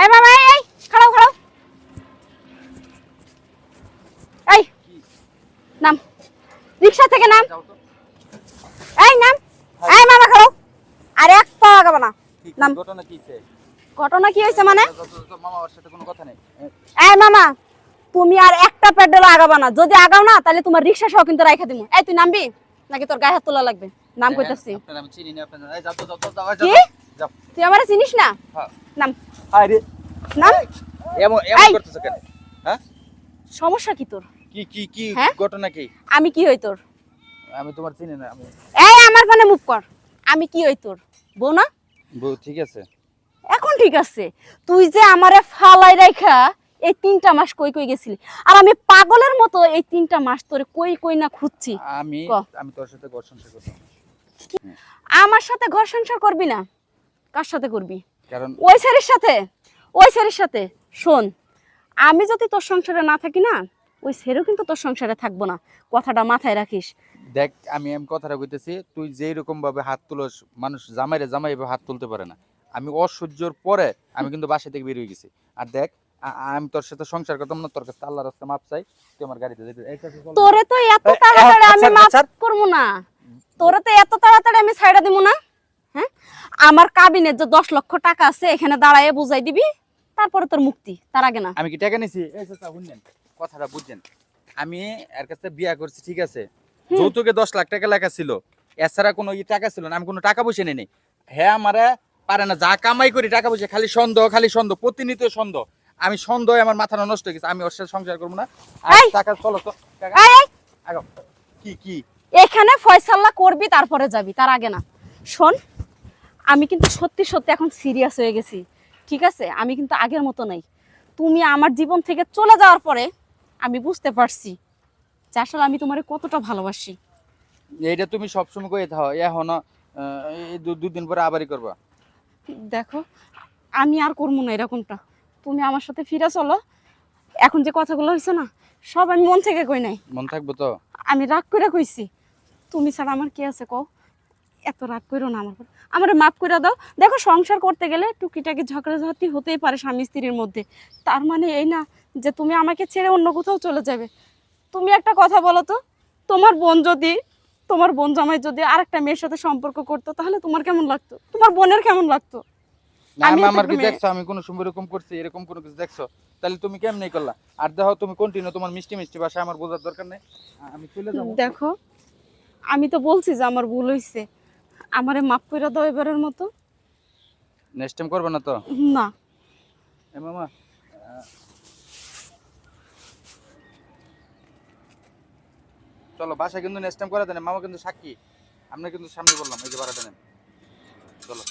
এই মামা এই খাড়াও খাড়াও। এই নাম। রিক্সা থেকে নাম। এই নাম। এই মামা খাড়াও। আর এক পা আগাবো না। নাম। ঘটনা কি ঘটনা কি হয়েছে মানে? মামা ওর সাথে কোনো কথা নেই। এ, এই মামা তুমি আর একটা প্যাডেল আগাবা না। যদি আগাও না তাহলে তোমার রিক্সা সহ কিন্তু রাইখা দিমু। এই তুই নামবি? নাকি তোর গায়ে হাত তোলা লাগবে? নাম কইতাছি। আপনার আমি চিনি না আপনার এই যাও যাও যাও? যাও তুই আমারে চিনিস না? হ্যাঁ। নাম। আরে। নাম? এমন এমন করতেছ কেন? হ্যাঁ? সমস্যা কি তোর? কি কি কি হ্যাঁ? ঘটনা কি? আমি কি হই তোর? আমি তোমার চিনি না আমি এই আমার ফোনে মুভ কর। আমি কি হই তোর? বউ না? বউ ঠিক আছে। এখন ঠিক আছে। তুই যে আমারে ফালাই রাইখা এই তিনটা মাস কই কই গেছিলি? আর আমি পাগলের মতো এই তিনটা মাস তোরে কই কই না খুঁজছি। আমি আমি তোর সাথে ঘর সংসার করতাম। আমার সাথে ঘর সংসার করবি না? কার সাথে করবি? ওই স্যারের সাথে। ওই স্যারের সাথে। শোন আমি যদি তোর সংসারে না থাকি না ওই স্যারও কিন্তু তোর সংসারে থাকব না। কথাটা মাথায় রাখিস। দেখ আমি এম কথাটা কইতেছি তুই যেই রকম ভাবে হাত তুলস মানুষ জামাইরে জামাই এভাবে হাত তুলতে পারে না। আমি অসহ্যর পরে আমি কিন্তু বাসা থেকে বেরিয়ে গেছি। আর দেখ আমি তোর সাথে সংসার করতাম না তোর কাছে আল্লাহ রাস্তা মাপ চাই তুই আমার গাড়িতে যেতে তোরে তো এত তাড়াতাড়ি আমি আচ্ছা, মাফ আচ্ছা। করব না। তোরে তো এত তাড়াতাড়ি আমি ছাইড়া দিব না। আমার কাবিনের যে দশ লক্ষ টাকা আছে এখানে দাঁড়ায় বুঝাই দিবি তারপরে তোর মুক্তি তার আগে না। আমি কি টাকা নিছি? কথাটা বুঝছেন। আমি এর কাছে বিয়া করছি ঠিক আছে? যৌতুকে দশ লাখ টাকা লেখা ছিল। এছাড়া কোনো ই টাকা ছিল না আমি কোনো টাকা পয়সা নেই হ্যাঁ আমারে পারে না যা কামাই করি টাকা পয়সা খালি সন্দেহ খালি সন্দেহ প্রতিনিয়ত সন্দেহ। আমি সন্দেহ আমার মাথা নষ্ট হয়ে গেছে আমি ওর সাথে সংসার করব না। টাকা চলো। কি কি? এখানে ফয়সাল্লা করবি তারপরে যাবি তার আগে না। শোন আমি কিন্তু সত্যি সত্যি এখন সিরিয়াস হয়ে গেছি ঠিক আছে? আমি কিন্তু আগের মতো নাই। তুমি আমার জীবন থেকে চলে যাওয়ার পরে আমি বুঝতে পারছি যে আসলে আমি তোমারে কতটা ভালোবাসি। এইটা তুমি সবসময় কয়ে থাও এখন দুদিন পরে আবারই করবা। দেখো আমি আর করব না এরকমটা। তুমি আমার সাথে ফিরে চলো। এখন যে কথাগুলো হয়েছে না সব আমি মন থেকে কই নাই। মন থাকব তো? আমি রাগ করে কইছি। তুমি ছাড়া আমার কি আছে কও? এত রাগ করো না আমার আমার মাফ করে দাও। দেখো সংসার করতে গেলে টুকিটাকি ঝগড়াঝাটি হতেই পারে স্বামী স্ত্রীর মধ্যে। তার মানে এই না যে তুমি আমাকে ছেড়ে অন্য কোথাও চলে যাবে। তুমি একটা কথা বলো তো তোমার বোন যদি তোমার বোন জামাই যদি আরেকটা মেয়ের সাথে সম্পর্ক করতো তাহলে তোমার কেমন লাগতো? তোমার বোনের কেমন লাগতো? আমি আমি আমার কি দেখছ? আমি কোনো সময় এরকম করছি এরকম কোনো কিছু দেখছ? তাহলে তুমি কেমনি করলা? আর দেখো তুমি কন্টিনিউ তোমার মিষ্টি মিষ্টি ভাষা আমার বোঝার দরকার নেই। আমি চলে যাব। দেখো আমি তো বলছি যে আমার ভুল হয়েছে আমারে মাফ করে দাও এবারের মতো। নেক্সট টাইম করবে না তো? না। এ মামা চলো বাসা কিন্তু নেক্সট টাইম করে দেন মামা কিন্তু সাক্ষী। আমরা কিন্তু সামনে বললাম এই যে ভাড়াটা নেন। চলো।